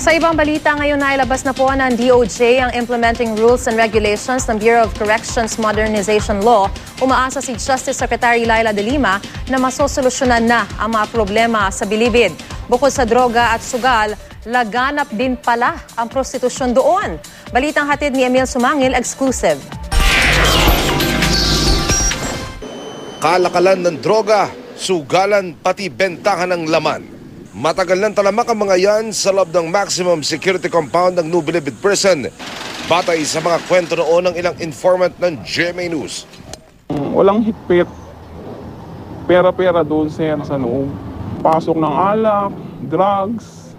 Sa ibang balita, ngayon nailabas na po ng DOJ ang Implementing Rules and Regulations ng Bureau of Corrections Modernization Law. Umaasa si Justice Secretary Laila de Lima na masosolusyonan na ang mga problema sa bilibid. Bukod sa droga at sugal, laganap din pala ang prostitusyon doon. Balitang hatid ni Emil Sumangil, exclusive. kalakalan ng droga, sugalan pati bentahan ng laman. Matagal nang talamak ang mga yan sa loob ng maximum security compound ng New Bilibid Prison. Batay sa mga kwento noon ng ilang informant ng GMA News. Walang higpit. Pera-pera doon sir sa loob. Pasok ng alak, drugs,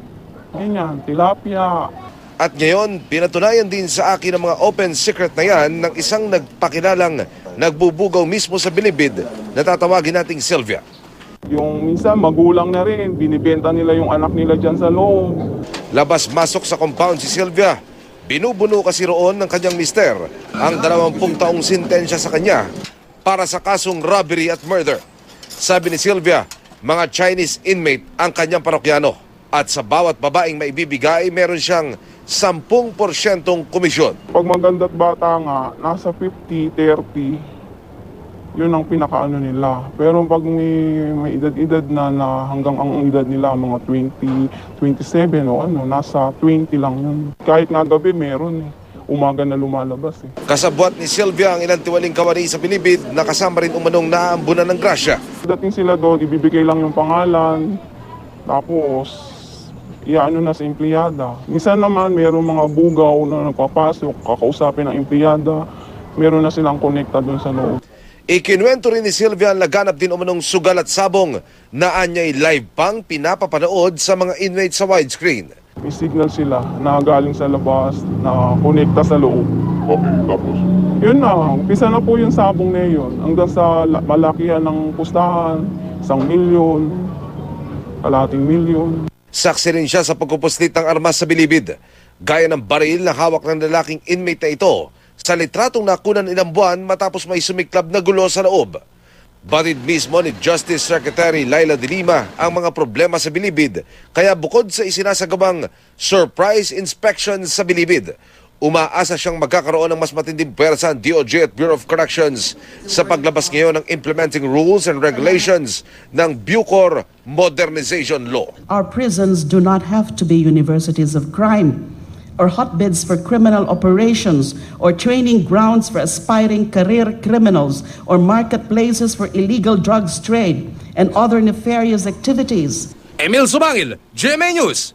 ganyan, tilapia. At ngayon, pinatunayan din sa akin ang mga open secret na yan ng isang nagpakilalang nagbubugaw mismo sa Bilibid na tatawagin nating Sylvia. Yung minsan magulang na rin, binibenta nila yung anak nila dyan sa loob. Labas-masok sa compound si Sylvia. Binubuno kasi roon ng kanyang mister ang 20 taong sintensya sa kanya para sa kasong robbery at murder. Sabi ni Sylvia, mga Chinese inmate ang kanyang parokyano at sa bawat babaeng maibibigay meron siyang 10% komisyon. Pag maganda't bata nga, nasa 50, 30, yun ang pinakaano nila. Pero pag may, may edad-edad na, na hanggang ang edad nila mga 20, 27 o ano, nasa 20 lang yun. Kahit nga gabi meron eh. Umaga na lumalabas eh. Kasabwat ni Sylvia ang ilang tiwaling kawani sa Bilibid na kasama rin umanong naambunan ng grasya. Dating sila doon, ibibigay lang yung pangalan, tapos iyaano na sa empleyada. Minsan naman, mayroong mga bugaw na nagpapasok, kakausapin ng empleyada, meron na silang connecta doon sa loob. Ikinuwento rin ni Sylvia ang laganap din umanong sugal at sabong na anyay live pang pinapapanood sa mga inmates sa widescreen. May signal sila na galing sa labas, na connecta sa loob. Okay, tapos? Yun na, umpisa na po yung sabong na yun. Hanggang sa la- malakihan ng pustahan, isang milyon, kalating milyon. Saksi rin siya sa pagpupuslit ng armas sa bilibid. Gaya ng baril na hawak ng lalaking inmate na ito sa litratong nakunan ilang buwan matapos may sumiklab na gulo sa loob. Batid mismo ni Justice Secretary Laila de Lima ang mga problema sa bilibid kaya bukod sa isinasagawang surprise inspection sa bilibid, umaasa siyang magkakaroon ng mas matinding pwersa ang DOJ at Bureau of Corrections sa paglabas ngayon ng implementing rules and regulations ng Bucor Modernization Law. Our prisons do not have to be universities of crime or hotbeds for criminal operations or training grounds for aspiring career criminals or marketplaces for illegal drugs trade and other nefarious activities. Emil Sumangil, GMA News.